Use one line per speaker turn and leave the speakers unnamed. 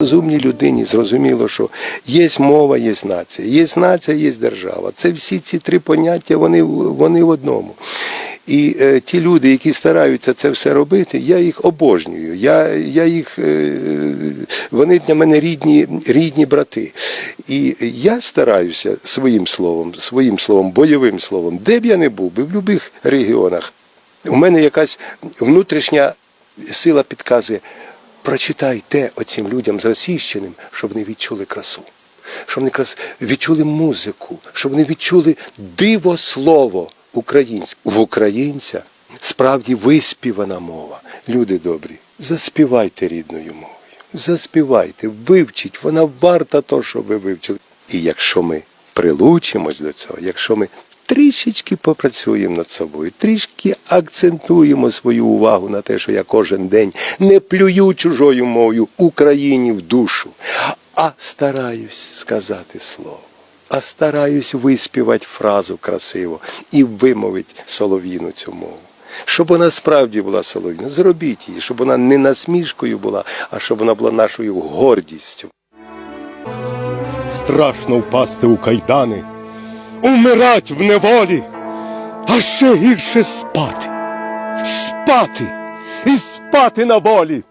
Розумній людині зрозуміло, що є мова, є нація, є нація, є держава. Це всі ці три поняття, вони, вони в одному. І е, ті люди, які стараються це все робити, я їх обожнюю. Я, я їх, е, вони для мене рідні, рідні брати. І я стараюся своїм словом, своїм словом, бойовим словом, де б я не був, би в будь-яких регіонах. У мене якась внутрішня сила підказує, прочитай те оцим людям зросійщеним, щоб вони відчули красу, щоб вони відчули музику, щоб вони відчули диво слово українське. В українця справді виспівана мова. Люди добрі, заспівайте рідною мовою. Заспівайте, вивчіть, вона варта того, що ви вивчили. І якщо ми прилучимось до цього, якщо ми трішечки попрацюємо над собою, трішки акцентуємо свою увагу на те, що я кожен день не плюю чужою мовою Україні в душу, а стараюсь сказати слово. А стараюсь виспівати фразу красиво і вимовити солов'їну цю мову. Щоб вона справді була солов'їна, зробіть її, щоб вона не насмішкою була, а щоб вона була нашою гордістю. Страшно впасти у кайдани, умирать в неволі, а ще гірше спати. Спати і спати на волі.